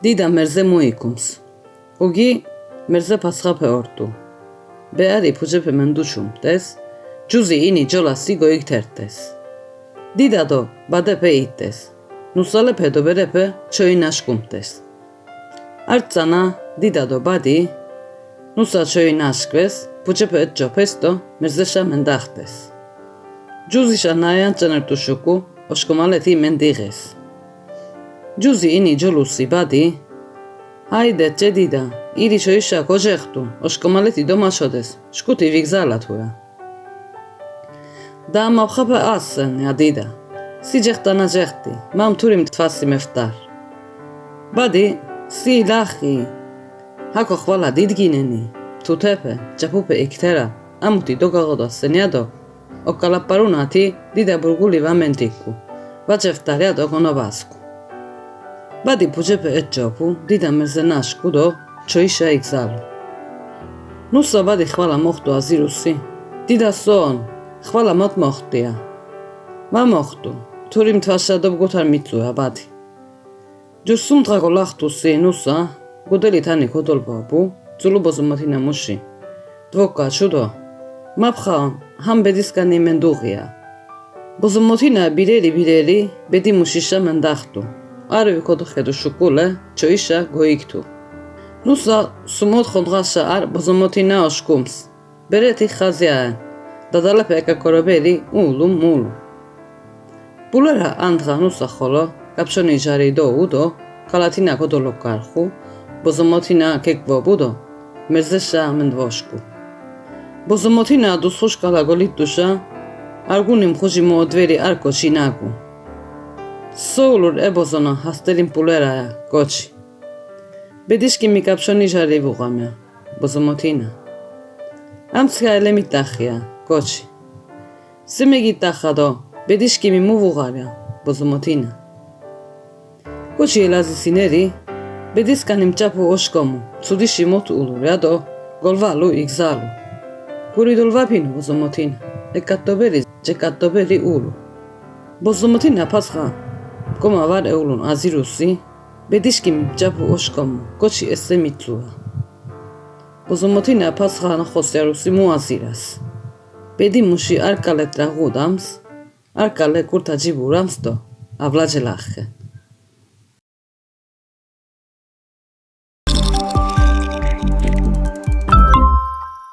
დიდა მერზე მოიქუმს უგი მერზე ფასხაფე ორტუ ბეარი ფუჯეფე მენდუშუმდეს ჯუზი ინი ჯოლა სიგო იქთერტეს დიდადო ბადეფე იტეს ნუსალე ფედობერეფე ჩოინაშკუმდეს არცანა დიდადო ბადი ნუსა ჩოინაშკვეს ფუჯეფე ჯოფესტო მერზეშა მენდახტეს ჯუზიშა ნაიან წენერტუშუკუ ოშკომალეთი მენდიღეს ჯუზი ინი ჯოლუსი ბადი. აიდე ჭედიდა ირი შოიშა კოჟეხტუ ოშკომალეთი დომაშოდეს შკუთი ვიგზალა თურა. და მაფხაფა ასენ ადიდა სიჯეხტანა ჯეხტი მამ თური მთვასი მეფტარ. ბადი სი ლახი. ჰაკო ხვალა დიდგინენი. თუთეფე ჯაფუპე იქთერა ამუთი დოგაღოდა სენიადო ოკალაპარუნათი დიდა ბურგული ვამენტიკუ ვაჯეფტარია დოგონოვასკუ ბადი ფუჯეფე ეჯოფუ დიდა მეზენაშკუ დო ჩოიშა იგზალუ ნუსა ბადი ხვალა მოხტუ აზირუსი დიდა სონ ხვალა მოთ მოხტია მა მოხტუ თური მთვასადობ გოთარ მიწუა ბადი ჯუსუმ დღაგო ლახტუსი ნუსა გუდელი თანი ქოდოლბაბუ ძულუბოზ მათინა მუში დვოკა შუდო მაფხა ჰამ ბედისკანი მენდუღია ბოზმოთინა ბირელი ბირელი ბედი მუშიშა მენდახტუ არი ვიქოდო ხედო შუკულე ჩოიშა გოიქთუ. ნუსა სუმოთ ხონდღაშა არ ბოზმოთინა ოშკუმს. ბერეთი ხაზია დადალა პეკაკორობელი ულუ მულუ. ბულარა ანდღა ნუსა ხოლო კაფშონი ჯარი დო უდო კალათინა კოდოლო კარხუ ბოზმოთინა კეკბო ბუდო მეზეშა მენდვოშკუ ბოზმოთინა დუსხუშ კალაგოლი დუშა არგუნი მხუჟი მოოდვერი არკო შინაგუ სოულურ ებოზონა ჰასტელიმ პულერაა კოჩი. ბედიშკი მიკაფშონი ჟარი ვუღამია ბოზმოთინა ამცია ელემი ტახია კოჩი. სიმეგი ტახადო ბედიშკი მიმუღარია ბოზმოთინა კოჩი ელაზი სინერი ბედისკანი მჭაფო ოშკომუ ცუდიში მოტულუ რადო გოლვალუ იგზალუ. გურიდულვაფინო ბოზმოთინა ეკატობერი ჯეკატობერი ულუ. ბოზმოთინა ფასხა კომა ვარ ეულუნ აზირუსი ბედიშკი მჭაფო ოშკომუ კოჩი ესე მიწუა ბოზმოთინა ფასხა ნახოსერუსი მოაზირას ბედი მუში არკალეთ რაღუდამს არკალე კურთა ჯიბურამს დო აბლაჯელახე